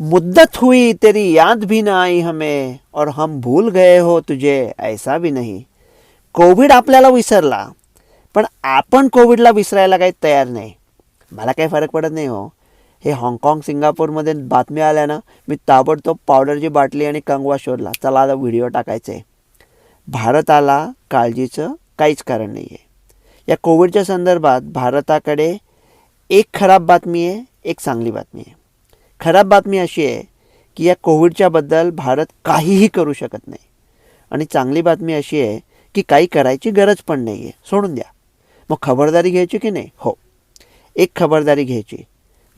मुद्दत हुई तेरी याद भी ना आई हमें और हम भूल गए हो तुझे ऐसा भी नहीं। कोविड आपल्याला विसरला पण आपण कोविडला विसरायला काही तयार नाही. मला काही फरक पडत नाही हो. हे हाँगकाँग सिंगापूरमध्ये बातम्या आल्या ना मी ताबडतोब पावडरची बाटली आणि कंगवा शोधला. चला आता व्हिडिओ टाकायचा. आहे भारताला काळजीचं काहीच कारण नाही आहे या कोविडच्या संदर्भात भारताकडे एक खराब बातमी आहे एक चांगली बातमी आहे. खराब बातमी अशी आहे की या कोविडच्याबद्दल भारत काहीही करू शकत नाही. आणि चांगली बातमी अशी आहे की काही करायची गरज पण नाही आहे सोडून द्या. मग खबरदारी घ्यायची की नाही? हो. एक खबरदारी घ्यायची.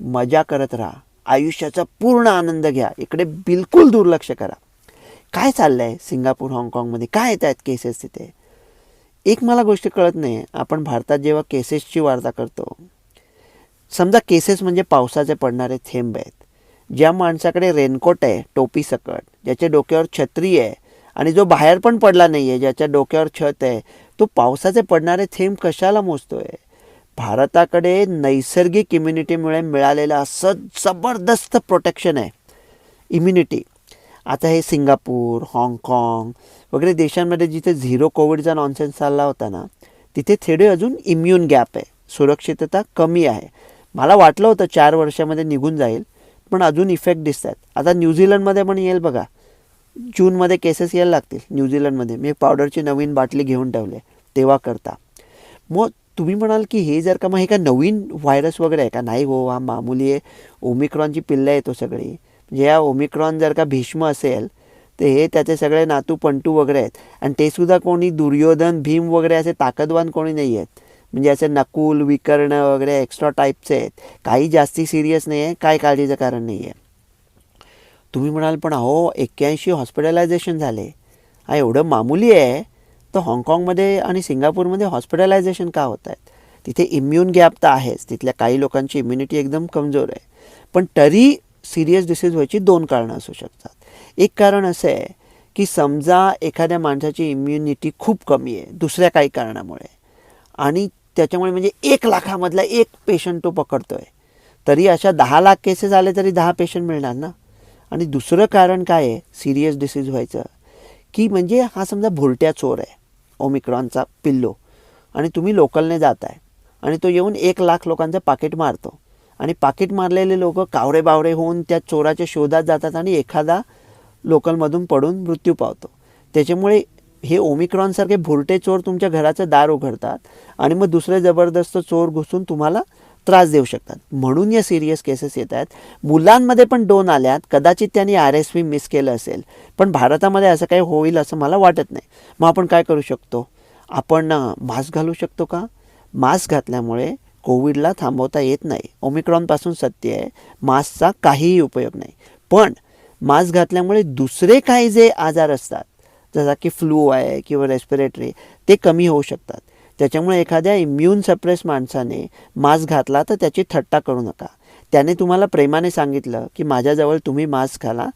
मजा करत राहा. आयुष्याचा पूर्ण आनंद घ्या. इकडे बिलकुल दुर्लक्ष करा. काय चाललं आहे सिंगापूर हाँगकाँगमध्ये? काय येत आहेत केसेस तिथे? एक मला गोष्ट कळत नाही. आपण भारतात जेव्हा केसेसची वार्ता करतो समजा केसेस म्हणजे पावसाचे पडणारे थेंब आहेत. ज्या माणसाकडे रेनकोट आहे टोपी सकट ज्याच्या डोक्यावर छत्री आहे आणि जो बाहेर पण पडला नाही आहे ज्याच्या डोक्यावर छत आहे तो पावसाचे पडणारे थेंब कशाला मोजतो आहे भारताकडे नैसर्गिक इम्युनिटीमुळे मिळालेलं असं जबरदस्त प्रोटेक्शन आहे. इम्युनिटी. आता हे सिंगापूर हाँगकाँग वगैरे देशांमध्ये जिथे झिरो कोविडचा नॉनसेन्स चालला होता ना तिथे थेडे अजून इम्युन गॅप आहे. सुरक्षितता कमी आहे. मला वाटलं होतं चार वर्षामध्ये निघून जाईल पण अजून इफेक्ट दिसत आहेत आता न्यूझीलंडमध्ये पण येईल बघा. जूनमध्ये केसेस यायला लागतील न्यूझीलंडमध्ये मी पावडरची नवीन बाटली घेऊन ठेवले तेव्हा करता. मग तुम्ही म्हणाल की हे जर का मग हे का नवीन व्हायरस वगैरे आहे का? नाही हो हा मामुली आहे. ओमिक्रॉनची पिल्लं येतो हो सगळी. म्हणजे या ओमिक्रॉन जर का भीष्म असेल तर हे त्याचे सगळे नातू पंटू वगैरे आहेत. आणि तेसुद्धा कोणी दुर्योधन भीम वगैरे असे ताकदवान कोणी नाही आहेत. म्हणजे असे नकुल विकर्ण वगैरे एक्स्ट्रा टाईपचे आहेत. काही जास्ती सिरियस नाही आहे काय काळजीचं कारण नाही आहे तुम्ही म्हणाल पण अहो एक्क्याऐंशी हॉस्पिटलायझेशन झाले. हा एवढं मामुली आहे. तर हाँगकाँगमध्ये आणि सिंगापूरमध्ये हॉस्पिटलायझेशन का होत आहेत तिथे इम्युन गॅप तर आहेच. तिथल्या काही लोकांची इम्युनिटी एकदम कमजोर आहे. पण तरी सिरियस डिसीज व्हायची दोन कारणं असू शकतात. एक कारण असं आहे की समजा एखाद्या माणसाची इम्युनिटी खूप कमी आहे दुसऱ्या काही कारणामुळे. आणि त्याच्यामुळे म्हणजे एक लाखामधला एक पेशंट तो पकडतो आहे तरी अशा दहा लाख केसेस आले तरी दहा पेशंट मिळणार ना? आणि दुसरं कारण काय आहे? सिरियस डिसीज व्हायचं. की म्हणजे हा समजा भुरट्या चोर आहे. ओमिक्रॉनचा पिल्लो. आणि तुम्ही लोकलने जात आहे आणि तो येऊन एक लाख लोकांचं पाकिट मारतो. आणि पाकिट मारलेले लोक कावरे बावरे होऊन त्या चोराच्या शोधात जातात आणि एखादा लोकलमधून पडून मृत्यू पावतो. त्याच्यामुळे हे ओमिक्रॉनसारखे भुरटे चोर तुमच्या घराचं दार उघडतात आणि मग दुसरे जबरदस्त चोर घुसून तुम्हाला त्रास देऊ शकतात. म्हणून या सिरियस केसेस येत आहेत. मुलांमध्ये पण दोन आल्यात. कदाचित त्यांनी आर एस व्ही मिस केलं असेल. पण भारतामध्ये असं काही होईल असं मला वाटत नाही. मग आपण काय करू शकतो? आपण मास्क घालू शकतो का? मास्क घातल्यामुळे कोविडला थांबवता येत नाही. ओमिक्रॉनपासून सत्य आहे. मास्कचा काहीही उपयोग नाही. पण मास्क घातल्यामुळे दुसरे काही जे आजार असतात जसा की फ्लू आहे किंवा रेस्पिरेटरी ते कमी होऊ शकतात. त्याच्यामुळे एखाद्या इम्युन सप्रेस माणसाने मास्क घातला तर त्याची थट्टा करू नका. त्याने तुम्हाला प्रेमाने सांगितलं की माझ्याजवळ तुम्ही मास्क घाला